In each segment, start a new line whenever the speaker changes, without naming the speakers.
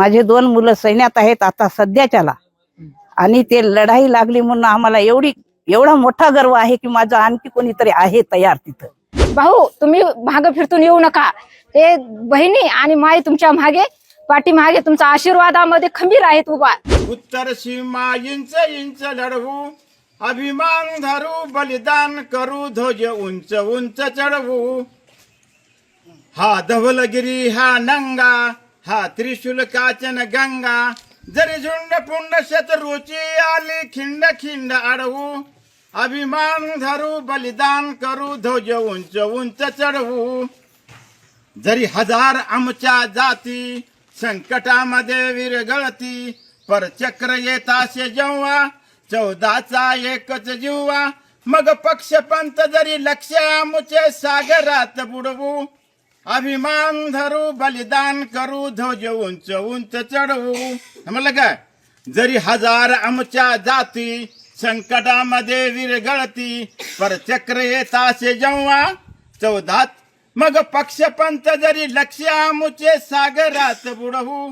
माझे दोन मुलं सैन्यात आहेत आता सध्याच्याला. आणि ते लढाई लागली म्हणून आम्हाला एवढी एवढा मोठा गर्व आहे की माझं आणखी कोणीतरी आहे तयार तिथं.
भाऊ तुम्ही मागे फिरतून येऊ नका. ते बहिणी आणि माई तुमच्या मागे पाठीमागे तुमच्या आशीर्वादामध्ये खंबीर आहेत उभा.
उत्तर सीमा इंच इंच लढवू अभिमान धरू बलिदान करू ध्वज उंच उंच चढवू. हा धवलगिरी हा नंगा हा त्रिशूल काचन गंगा जरी झुंड पुंड शत्रूची आली खिंड खिंड अडवू अभिमान धरू बलिदान करू ध्वज उंच उंच चढवू. जरी हजार आमच्या जाती संकटामध्ये विरगळती पर चक्र येताशे जेव्हा चौदाचा एकच जीवा मग पक्षपंत जरी लक्ष आमचे सागरात बुडवू अभिमान धरू बलिदान करू ध्वज उंच उंच चढवू म्हणलं काय? जरी हजार आमच्या जाती संकटामध्ये विरगळती पर चक्र येताशे जेव्हा चौदात मग पक्षपंत जरी लक्ष आमुचे सागरात बुडवू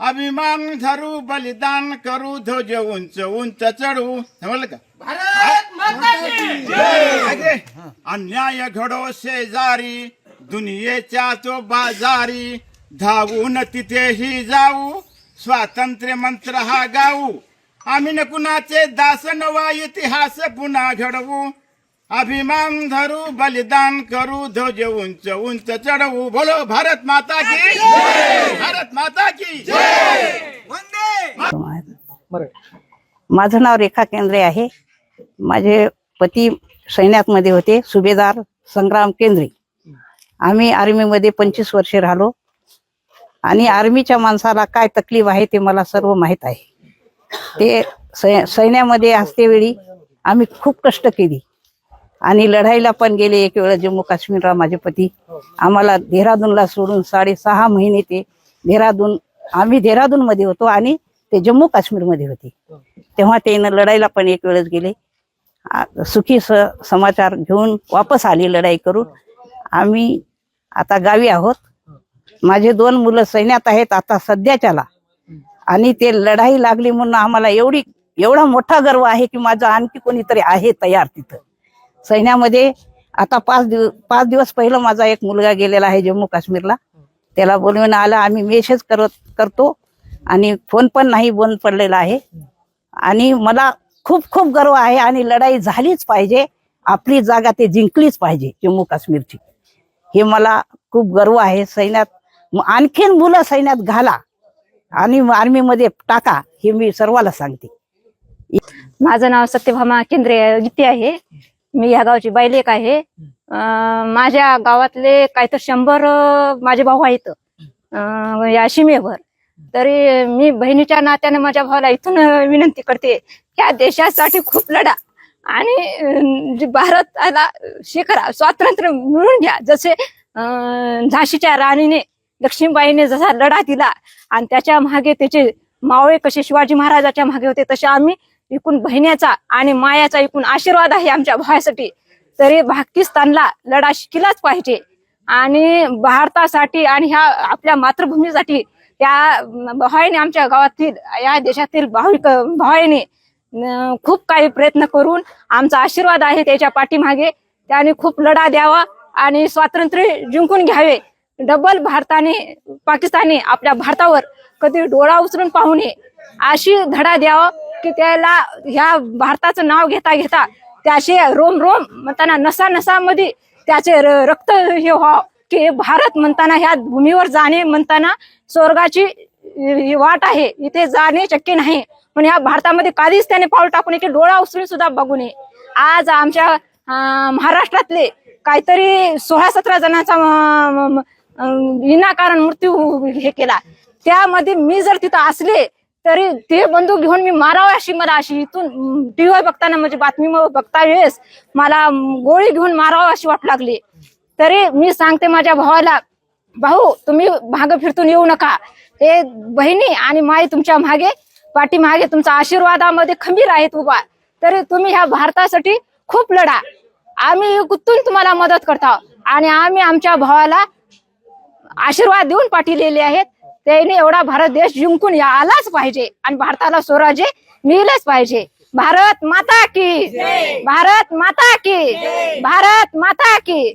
अभिमान धरू बलिदान करू ध्वज उंच उंच चढवू समजलं का आगे. अन्याय घडो शेजारी दुनियेच्या तो बाजारी धावून तिथेही जाऊ. स्वातंत्र्य मंत्र हा गाऊ. आम्ही न कुणाचे दास नवा इतिहास पुन्हा घडवू. अभिमान धरू बलिदान करू ध्वज उंच उंच चढवू. बोलो भारत माता की भारत माता की
माझं नाव रेखा केंद्रे आहे. माझे पती सैन्यातमध्ये होते सुभेदार संग्राम केंद्रे. आम्ही आर्मीमध्ये पंचवीस वर्षे राहिलो. आणि आर्मीच्या माणसाला काय तकलीफ आहे ते मला सर्व माहीत आहे. ते सै सैन्यामध्ये असतेवेळी आम्ही खूप कष्ट केली. आणि लढाईला पण गेले एक वेळा जम्मू काश्मीरला माझे पती. आम्हाला देहरादूनला सोडून साडेसहा महिने ते देहरादून आम्ही देहरादूनमध्ये होतो आणि ते जम्मू काश्मीरमध्ये होते. तेव्हा ते लढाईला पण एक वेळेस गेले. सुखी स समाचार घेऊन वापस आले लढाई करून. आम्ही आता गावी आहोत. माझे दोन मुलं सैन्यात आहेत आता सध्याच्याला. आणि ते लढाई लागली म्हणून आम्हाला एवढी एवढा मोठा गर्व आहे की माझं आणखी कोणीतरी आहे तयार तिथं. सैन्यामध्ये आता पाच दिवस पाच दिवस पहिलं माझा एक मुलगा गेलेला आहे जम्मू काश्मीरला. त्याला बोलवून आलं आम्ही मेसेज करत करतो आणि फोन पण नाही बंद पडलेला आहे. आणि मला खूप खूप गर्व आहे आणि लढाई झालीच पाहिजे. आपली जागा ते जिंकलीच पाहिजे जम्मू काश्मीरची. हे मला खूप गर्व आहे. सैन्यात आणखीन मुलं सैन्यात घाला आणि आर्मीमध्ये टाका हे मी सर्वाला सांगते.
माझं नाव सत्यभामा केंद्रे गीते आहे. मी या गावची बायलेक आहे. माझ्या गावातले काय तर शंभर माझे भाऊ आहेत. या सीमेवर. तरी मी बहिणीच्या नात्याने माझ्या भावाला इथून विनंती करते या देशासाठी खूप लढा. आणि जे भारताला शिखरा स्वातंत्र्य मिळून घ्या. जसे झाशीच्या राणीने लक्ष्मीबाईने जसा लढा दिला आणि त्याच्यामागे त्याचे मावळे कसे शिवाजी महाराजाच्या मागे होते तसे आम्ही एकूण बहिण्याचा आणि मायाचा एकूण आशीर्वाद आहे आमच्या भावासाठी. तरी पाकिस्तानला लढा शिकलाच पाहिजे. आणि भारतासाठी आणि ह्या आपल्या मातृभूमीसाठी त्या भावाने आमच्या गावातील या देशातील भाविक भावाने खूप काही प्रयत्न करून आमचा आशीर्वाद आहे त्याच्या पाठीमागे. त्याने खूप लढा द्यावा आणि स्वातंत्र्य जिंकून घ्यावे. डबल भारताने पाकिस्तानी आपल्या भारतावर कधी डोळा उचलून पाहू नये. अशी धडा द्यावा की त्याला ह्या भारताचं नाव घेता घेता त्याचे रोम रोम म्हणताना नसा नसामध्ये त्याचे र- रक्त हे व्हावं की भारत म्हणताना ह्या भूमीवर जाणे म्हणताना स्वर्गाची वाट आहे. इथे जाणे शक्य नाही. पण ह्या भारतामध्ये कधीच त्याने पाऊल टाकू नये की डोळा उचलून सुद्धा बघू नये. आज आमच्या महाराष्ट्रातले काहीतरी सोळा सतरा जणांचा विनाकारण मृत्यू हे केला. त्यामध्ये मी जर तिथं असले तरी ते बंदूक घेऊन मी मारावं अशी मला अशी इथून टीव्ही बघताना म्हणजे बातमी बघता वेळेस मला गोळी घेऊन मारावं अशी वाट लागली. तरी मी सांगते माझ्या भावाला भाऊ तुम्ही भाग फिरतून येऊ नका. हे बहिणी आणि माई तुमच्या मागे पाठीमागे तुमच्या आशीर्वादामध्ये खंबीर आहेत उभा. तरी तुम्ही ह्या भारतासाठी खूप लढा. आम्ही गुंतून तुम्हाला मदत करतो आणि आम्ही आमच्या भावाला आशीर्वाद देऊन पाठिलेले आहेत.
त्याने एवढा भारत देश जिंकून या- आलाच पाहिजे. आणि भारताला स्वराज्य मिळलंच पाहिजे. भारत माता की. भारत माता की. भारत माता की.